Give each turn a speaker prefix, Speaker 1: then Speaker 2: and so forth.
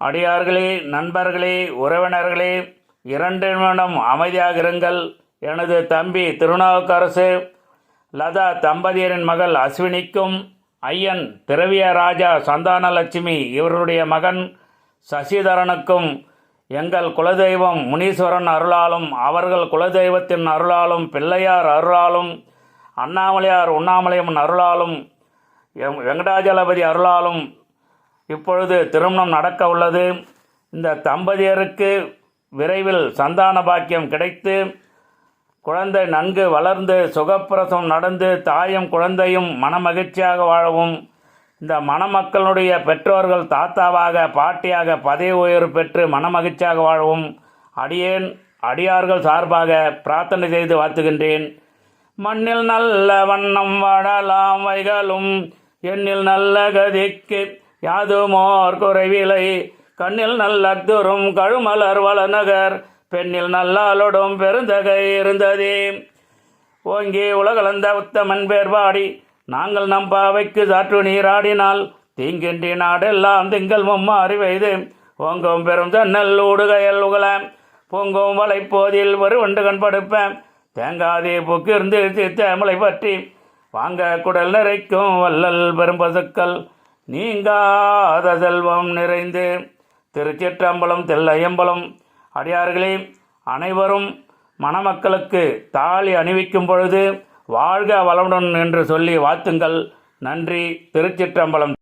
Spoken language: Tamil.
Speaker 1: அடியார்களே நண்பர்களே உறவினர்களே இரண்டு நிமிடம் அமைதியாக இருங்கள். எனது தம்பி திருநாவுக்கரசு லதா தம்பதியரின் மகள் அஸ்வினிக்கும் ஐயன் திரவிய ராஜா சந்தானலட்சுமி இவருடைய மகன் சசிதரனுக்கும் எங்கள் குலதெய்வம் முனீஸ்வரன் அருளாலும் அவர்கள் குலதெய்வத்தின் அருளாலும் பிள்ளையார் அருளாலும் அண்ணாமலையார் உண்ணாமலையம்மன் அருளாலும் எம் வெங்கடாஜலபதி அருளாலும் இப்பொழுது திருமணம் நடக்க உள்ளது. இந்த தம்பதியருக்கு விரைவில் சந்தான பாக்கியம் கிடைத்து குழந்தை நன்கு வளர்ந்து சுகப்பிரசவம் நடந்து தாயும் குழந்தையும் மனமகிழ்ச்சியாக வாழவும். இந்த மணமக்களுடைய பெற்றோர்கள் தாத்தாவாக பாட்டியாக பதவி உயர்வு பெற்று மனமகிழ்ச்சியாக வாழவும். அடியேன் அடியார்கள் சார்பாக பிரார்த்தனை செய்து வாழ்த்துகின்றேன். மண்ணில் நல்ல வண்ணம் வாழலாம் வைகளும் எண்ணில் நல்ல கதிக்கு யாதுமோர் குறைவிலை. கண்ணில் நல்ல கழுமலர் வளநகர் பெண்ணில் நல்லாலொடும் பெருந்தகை இருந்ததே. ஓங்கி உலகளந்த உத்தமன் பேர்பாடி நாங்கள் நம் பாவைக்கு சாற்று நீராடினால் தீங்கின்றி நாடெல்லாம் திங்கள் மும்மாறி வைது ஓங்கும் பெரும் தன்னல் ஊடுகையல் உகல பொங்கும் வலைப்போதில் ஒரு வண்டு கண் படுப்பேன். தேங்காதே புக்கிருந்து தேமலை பற்றி வாங்க குடல் நிறைக்கும் வள்ளல் பெரும் பசுக்கள் நீங்காத செல்வம் நிறைந்து திருச்சிற்றம்பலம் தெல்லையம்பலம். அடியார்களே அனைவரும் மணமக்களுக்கு தாலி அணிவிக்கும் பொழுது வாழ்க வளமுடன் என்று சொல்லி வாழ்த்துங்கள். நன்றி திருச்சிற்றம்பலம்.